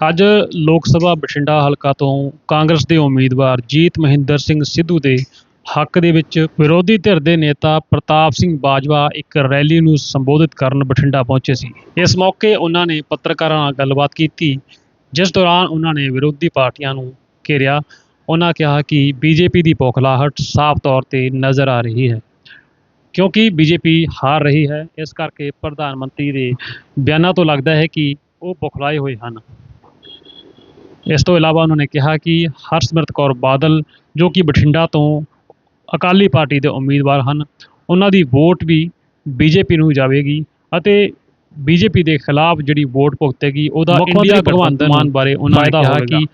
ਅੱਜ ਲੋਕ ਸਭਾ ਬਠਿੰਡਾ ਹਲਕਾ ਤੋਂ ਕਾਂਗਰਸ ਦੇ ਉਮੀਦਵਾਰ ਜੀਤ ਮਹਿੰਦਰ ਸਿੰਘ ਸਿੱਧੂ ਦੇ ਹੱਕ ਦੇ ਵਿੱਚ ਵਿਰੋਧੀ ਧਿਰ ਦੇ ਨੇਤਾ ਪ੍ਰਤਾਪ ਸਿੰਘ ਬਾਜਵਾ ਇੱਕ ਰੈਲੀ ਨੂੰ ਸੰਬੋਧਿਤ ਕਰਨ ਬਠਿੰਡਾ ਪਹੁੰਚੇ ਸੀ। ਇਸ ਮੌਕੇ ਉਹਨਾਂ ਨੇ ਪੱਤਰਕਾਰਾਂ ਨਾਲ ਗੱਲਬਾਤ ਕੀਤੀ, ਜਿਸ ਦੌਰਾਨ ਉਹਨਾਂ ਨੇ ਵਿਰੋਧੀ ਪਾਰਟੀਆਂ ਨੂੰ ਘੇਰਿਆ। ਉਹਨਾਂ ਕਿਹਾ ਕਿ ਬੀਜੇਪੀ ਦੀ ਬੌਖਲਾਹਟ ਸਾਫ਼ ਤੌਰ ਤੇ ਨਜ਼ਰ ਆ ਰਹੀ ਹੈ, ਕਿਉਂਕਿ ਬੀਜੇਪੀ ਹਾਰ ਰਹੀ ਹੈ। ਇਸ ਕਰਕੇ ਪ੍ਰਧਾਨ ਮੰਤਰੀ ਦੇ ਬਿਆਨਾਂ ਤੋਂ ਲੱਗਦਾ ਹੈ ਕਿ ਉਹ ਬੌਖਲਾਏ ਹੋਏ ਹਨ। ਇਸ ਤੋਂ ਇਲਾਵਾ ਉਹਨਾਂ ਨੇ ਕਿਹਾ ਕਿ ਹਰਸਿਮਰਤ ਕੌਰ ਬਾਦਲ ਜੋ ਕਿ ਬਠਿੰਡਾ ਤੋਂ ਅਕਾਲੀ ਪਾਰਟੀ ਦੇ ਉਮੀਦਵਾਰ ਹਨ ਉਹਨਾਂ ਦੀ ਵੋਟ ਵੀ ਬੀਜੇਪੀ ਨੂੰ ਜਾਵੇਗੀ ਅਤੇ ਬੀਜੇਪੀ ਦੇ ਖਿਲਾਫ ਜਿਹੜੀ ਵੋਟ ਭੁਗਤੇਗੀ ਉਹਦਾ ਇੰਡੀਆ ਭਗਵੰਤ ਮਾਨ ਬਾਰੇ ਉਹਨਾਂ ਨੇ ਫਾਇਦਾ ਕਿਹਾ। ਕਿ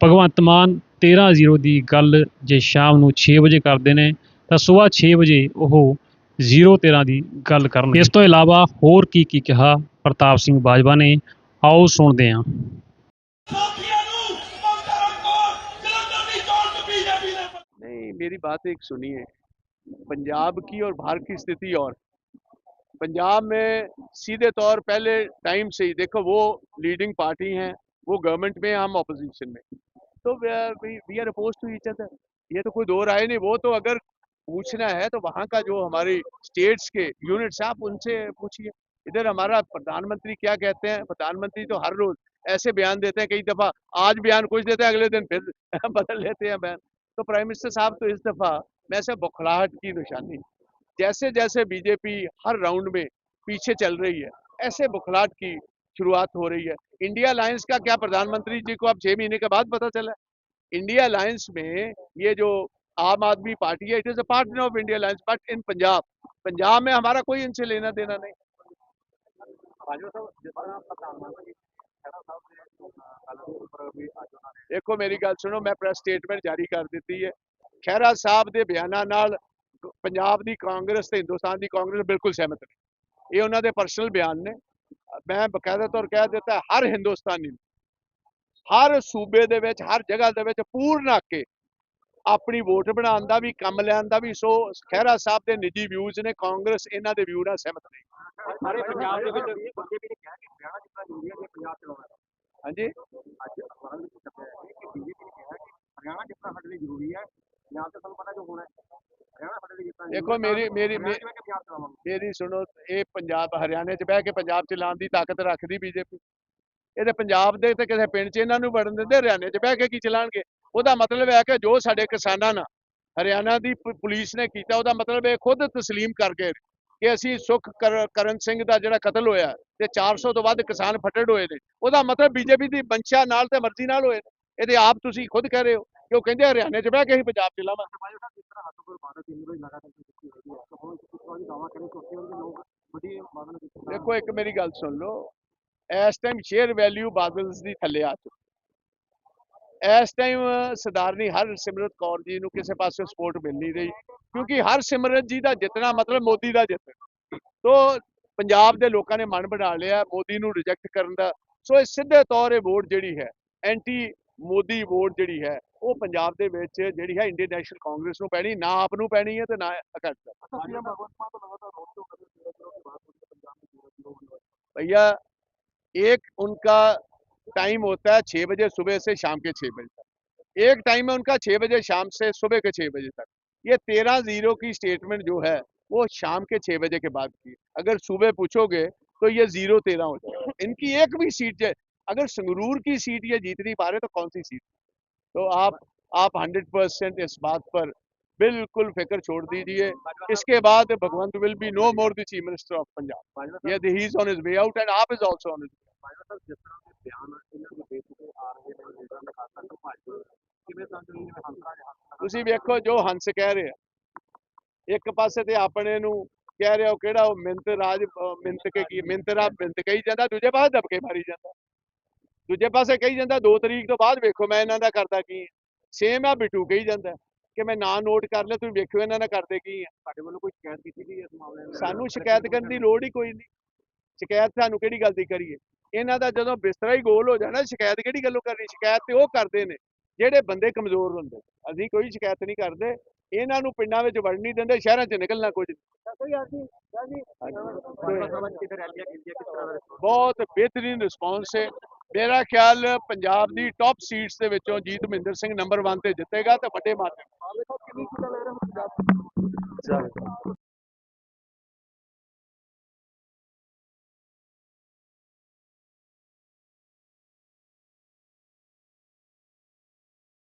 ਭਗਵੰਤ ਮਾਨ 13-0 ਦੀ ਗੱਲ ਜੇ ਸ਼ਾਮ ਨੂੰ 6 ਵਜੇ ਕਰਦੇ ਨੇ ਤਾਂ ਸਵੇਰ 6 ਵਜੇ ਉਹ 0-13 ਦੀ ਗੱਲ ਕਰਨਗੇ। ਇਸ ਤੋਂ ਇਲਾਵਾ ਹੋਰ ਕੀ ਕੀ ਕਿਹਾ ਪ੍ਰਤਾਪ ਸਿੰਘ ਬਾਜਵਾ ਨੇ? ਆਓ ਸੁਣਦੇ ਹਾਂ। मेरी बात एक सुनिए। पंजाब की और भारत की स्थिति और। पंजाब में सीधे तौर पहले टाइम से ही देखो, वो लीडिंग पार्टी हैं, वो गवर्नमेंट में हम ऑपोजिशन में। तो we are oppose to each other ये तो कोई दो राय नहीं, वो तो अगर पूछना है तो वहाँ का जो हमारी स्टेट्स के यूनिट्स हैं, आप उनसे पूछिए। इधर हमारा प्रधानमंत्री क्या कहते हैं? प्रधानमंत्री तो हर रोज ऐसे बयान देते हैं, कई दफ़ा आज बयान कुछ देते हैं, अगले दिन फिर बदल लेते हैं बयान। तो प्राइम मिनिस्टर साहब तो इस दफ़ा मैं से बौखलाहट की निशानी जैसे जैसे बीजेपी हर राउंड में पीछे चल रही है, ऐसे बुखलाहट की शुरुआत हो रही है। इंडिया अलायंस का क्या प्रधानमंत्री जी को अब छह महीने के बाद पता चला? इंडिया अलायंस में ये जो आम आदमी पार्टी है it is a partner of India alliance but in Punjab Punjab में हमारा कोई इनसे लेना देना नहीं। ਦੇਖੋ ਮੇਰੀ ਗੱਲ ਸੁਣੋ ਮੈਂ ਪ੍ਰੈਸ ਸਟੇਟਮੈਂਟ ਜਾਰੀ ਕਰ ਦਿੱਤੀ ਹੈ। ਖਹਿਰਾ ਸਾਹਿਬ ਦੇ ਬਿਆਨਾਂ ਨਾਲ ਪੰਜਾਬ ਦੀ ਕਾਂਗਰਸ ਤੇ ਹਿੰਦੁਸਤਾਨ ਦੀ ਕਾਂਗਰਸ ਬਿਲਕੁਲ ਸਹਿਮਤ ਨੇ। ਇਹ ਉਹਨਾਂ ਦੇ ਪਰਸਨਲ ਬਿਆਨ ਨੇ। ਮੈਂ ਬਕਾਇਦਾ ਤੌਰ ਕਹਿ ਦਿੱਤਾ ਹਰ ਹਿੰਦੁਸਤਾਨੀ ਹਰ ਸੂਬੇ ਦੇ ਵਿੱਚ ਹਰ ਜਗ੍ਹਾ ਦੇ ਵਿੱਚ ਪੂਰਨ ਆ ਕੇ ਆਪਣੀ ਵੋਟ ਬਣਾਉਣ ਦਾ ਵੀ ਕੰਮ ਲੈਣ ਦਾ ਵੀ। ਸੋ ਖਹਿਰਾ ਸਾਹਿਬ ਦੇ ਨਿੱਜੀ ਵਿਊਜ਼ ਨੇ ਕਾਂਗਰਸ ਇਹਨਾਂ ਦੇ ਵਿਊ ਨਾਲ ਸਹਿਮਤ ਨਹੀਂ। ਸਾਰੇ ਪੰਜਾਬ ਦੇ ਵਿੱਚ ਬੀਜੇਪੀ ਨੇ ਕਿਹਾ ਕਿ ਹਰਿਆਣਾ ਜਿੱਤਣਾ ਜ਼ਰੂਰੀ ਹੈ ਜੇ ਪੰਜਾਬ ਚਲਾਉਣਾ ਹੈ ਹਾਂਜੀ ਅੱਜ ਅਖਬਾਰਾਂ ਵਿੱਚ ਛਪਿਆ ਹੈ ਕਿ ਬੀਜੇਪੀ ਨੇ ਕਿਹਾ ਕਿ ਹਰਿਆਣਾ ਜਿੱਤਣਾ ਸਾਡੇ ਲਈ ਜ਼ਰੂਰੀ ਹੈ ਪੰਜਾਬ ਤੇ ਤੁਹਾਨੂੰ ਪਤਾ ਜੋ ਹੋਣਾ ਹੈ ਹਰਿਆਣਾ ਸਾਡੇ ਲਈ ਜਿੱਤਣਾ ਦੇਖੋ ਮੇਰੀ ਮੇਰੀ ਮੇਰੀ ਸੁਣੋ ਇਹ ਪੰਜਾਬ ਹਰਿਆਣੇ 'ਚ ਬਹਿ ਕੇ ਪੰਜਾਬ ਚਲਾਉਣ ਦੀ ਤਾਕਤ ਰੱਖਦੀ ਬੀਜੇਪੀ। ਇਹਦੇ ਪੰਜਾਬ ਦੇ ਤੇ ਕਿਸੇ ਪਿੰਡ 'ਚ ਇਹਨਾਂ ਨੂੰ ਵੜਨ ਦਿੰਦੇ ਹਰਿਆਣੇ 'ਚ ਬਹਿ ਕੇ ਕੀ ਚਲਾਣਗੇ ਉਹਦਾ ਮਤਲਬ ਹੈ ਕਿ ਜੋ ਸਾਡੇ ਕਿਸਾਨਾਂ ਨਾਲ ਹਰਿਆਣਾ ਦੀ ਪੁਲਿਸ ਨੇ ਕੀਤਾ ਉਹਦਾ ਮਤਲਬ ਇਹ ਖੁਦ ਤਸਲੀਮ ਕਰ ਗਏ ਕਿ ਅਸੀਂ ਸੁਖ ਕਰ- ਕਰਨ ਸਿੰਘ ਦਾ ਜਿਹੜਾ ਕਤਲ ਹੋਇਆ ਤੇ 400 ਤੋਂ ਵੱਧ ਕਿਸਾਨ ਫੱਟੜ ਹੋਏ ਨੇ ਉਹਦਾ ਮਤਲਬ ਬੀਜੇਪੀ ਦੀ ਮਨਸ਼ਾ ਨਾਲ ਤੇ ਮਰਜ਼ੀ ਨਾਲ ਹੋਏ ਨੇ। ਇਹਦੇ ਆਪ ਤੁਸੀਂ ਖੁਦ ਕਹਿ ਰਹੇ ਹੋ। ਕਿ ਉਹ ਕਹਿੰਦੇ ਹਰਿਆਣੇ 'ਚ ਬਹਿ ਕੇ ਹੀ ਪੰਜਾਬ ਨੂੰ ਜਿੱਤਣਾ ਦੇਖੋ ਇੱਕ ਮੇਰੀ ਗੱਲ ਸੁਣ ਲਓ। ਇਸ ਟਾਈਮ ਸ਼ੇਅਰ ਵੈਲਿਊ ਬਾਦਲਸ ਦੀ ਥੱਲੇ ਆ ਚੁੱਕੀ ਇਸ ਟਾਈਮ ਸਰਦਾਰਨੀ ਹਰ ਸਿਮਰਤ ਕੌਰ ਜੀ ਨੂੰ ਕਿਸੇ ਪਾਸੇ ਸਪੋਰਟ ਮਿਲ ਨਹੀਂ ਰਹੀ ਕਿਉਂਕਿ ਹਰ ਸਿਮਰਤ ਜੀ ਦਾ ਜਿੱਤਣਾ ਮਤਲਬ ਮੋਦੀ ਦਾ ਜਿੱਤਣਾ। ਤੋਂ ਪੰਜਾਬ ਦੇ ਲੋਕਾਂ ਨੇ ਮਨ ਬਣਾ ਲਿਆ ਮੋਦੀ ਨੂੰ ਰਿਜੈਕਟ ਕਰਨ ਦਾ। ਸੋ ਇਹ ਸਿੱਧੇ ਤੌਰ ਇਹ ਵੋਟ ਜਿਹੜੀ ਹੈ ਐਂਟੀ ਮੋਦੀ ਵੋਟ ਜਿਹੜੀ ਹੈ ਉਹ ਪੰਜਾਬ ਦੇ ਵਿੱਚ ਜਿਹੜੀ ਹੈ ਇੰਡੀਅਨ ਨੈਸ਼ਨਲ ਕਾਂਗਰਸ ਨੂੰ ਪੈਣੀ ਨਾ ਆਪ ਨੂੰ ਪੈਣੀ ਹੈ ਤੇ ਨਾ ਅਕਾਲੀ ਦਲ ਨੂੰ। ਸੀਐਮ ਭਗਵੰਤ ਮਾਨ ਤੋਂ ਲਗਾਤਾਰ ਰੋਡ ਸ਼ੋਅ ਕਰ ਰਹੇ ਸੀ ਕਿ ਬਾਤ ਹੋਈ ਹੈ ਪੰਜਾਬ में जीरो जीरो भैया एक उनका टाइम होता है छह बजे सुबह से शाम के छह बजे तक एक टाइम है उनका छह बजे शाम से सुबह के छह बजे तक ये तेरह जीरो की स्टेटमेंट जो है वो शाम के छह बजे के बाद की अगर सुबह पूछोगे तो ये जीरो तेरह हो जाएगा इनकी एक भी सीट है अगर संगरूर की सीट ये जीत नहीं पा रहे तो कौन सी सीट तो आप आप हंड्रेड परसेंट इस बात पर बिल्कुल फिक्र छोड़ दीजिए इसके बाद Bhagwant will be no more the chief minister of Punjab Bajwa Yeah, he is on his way out, and AAP is also on his way. Bajwa sahib ਜਿਸ ਤਰ੍ਹਾਂ ਦੇ ਬਿਆਨ ਇਹਨਾਂ ਦੇ ਬੇਸ ਤੇ ਆ ਰਹੇ ਨੇ ਲੀਡਰਾਂ ਦੇ ਖਾਸ ਕਰਕੇ ਭਾਜਪਾ ਦੇ, ਕਿਵੇਂ ਸਮਝ ਰਹੀ ਜਿਵੇਂ ਹੰਸਰਾਜ ਹੰਸਰਾਜ ਤੁਸੀਂ ਵੇਖੋ ਜੋ ਹੰਸ ਕਹਿ ਰਹੇ ਆ ਇੱਕ ਪਾਸੇ ਤੇ ਆਪਣੇ ਨੂੰ ਕਹਿ ਰਿਹਾ ਉਹ ਕਿਹੜਾ ਉਹ ਮਿੰਤ ਰਾਜ ਅਹ ਮਿੰਤ ਕੇ ਕੀ ਮਿੰਤਰਾ ਮਿੰਤ ਕਹੀ ਜਾਂਦਾ ਦੂਜੇ ਪਾਸੇ ਦਬਕੇ ਮਾਰੀ ਜਾਂਦਾ ਦੂਜੇ ਪਾਸੇ ਕਹੀ ਜਾਂਦਾ 2 ਤਰੀਕ ਤੋਂ ਬਾਅਦ ਵੇਖੋ ਮੈਂ ਇਹਨਾਂ ਦਾ ਕਰਦਾ ਕੀ ਸੇਮ ਆ ਬਿੱਟੂ ਕਹੀ ਜਾਂਦਾ ਕਿ ਮੈਂ ਨਾਂ ਨੋਟ ਕਰ ਲਿਆ ਤੁਸੀਂ ਵੇਖਿਓ ਇਹਨਾਂ ਨਾਲ ਕਰਦੇ ਕੀ ਆ। ਤੁਹਾਡੇ ਵੱਲੋਂ ਕੋਈ ਸ਼ਿਕਾਇਤ ਕੀਤੀ ਗਈ ਇਸ ਮਾਮਲੇ ਨੂੰ? ਸਾਨੂੰ ਸ਼ਿਕਾਇਤ ਕਰਨ ਦੀ ਲੋੜ ਹੀ ਕੋਈ ਨਹੀਂ। ਸ਼ਿਕਾਇਤ ਸਾਨੂੰ ਕਿਹੜੀ ਗੱਲ ਦੀ ਕਰੀਏ? ਇਹਨਾਂ ਦਾ ਜਦੋਂ ਬਿਸਤਰਾ ਹੀ ਗੋਲ ਹੋ ਜਾਣਾ ਸ਼ਿਕਾਇਤ ਕਿਹੜੀ ਗੱਲੋਂ ਕਰਨੀ? ਸ਼ਿਕਾਇਤ ਤੇ ਉਹ ਕਰਦੇ ਨੇ ਜਿਹੜੇ ਬੰਦੇ ਕਮਜ਼ੋਰ ਹੁੰਦੇ। ਅਸੀਂ ਕੋਈ ਸ਼ਿਕਾਇਤ ਨਹੀਂ ਕਰਦੇ। ਇਹਨਾਂ ਨੂੰ ਪਿੰਡਾਂ ਵਿੱਚ ਵੜਨ ਨਹੀਂ ਦਿੰਦੇ ਸ਼ਹਿਰਾਂ 'ਚ ਨਿਕਲਣਾ ਕੁਝ ਦਾ? ਬਹੁਤ ਬਿਹਤਰੀਨ ਰਿਸਪੌਂਸ ਹੈ। ਮੇਰਾ ਖਿਆਲ ਪੰਜਾਬ ਦੀ ਟੌਪ ਸੀਟਸ ਦੇ ਵਿੱਚੋਂ ਜੀਤ ਮਹਿੰਦਰ ਸਿੰਘ ਨੰਬਰ 1 ਤੇ ਜਿੱਤੇਗਾ ਤੇ ਵੱਡੇ ਮਾਤਰੇ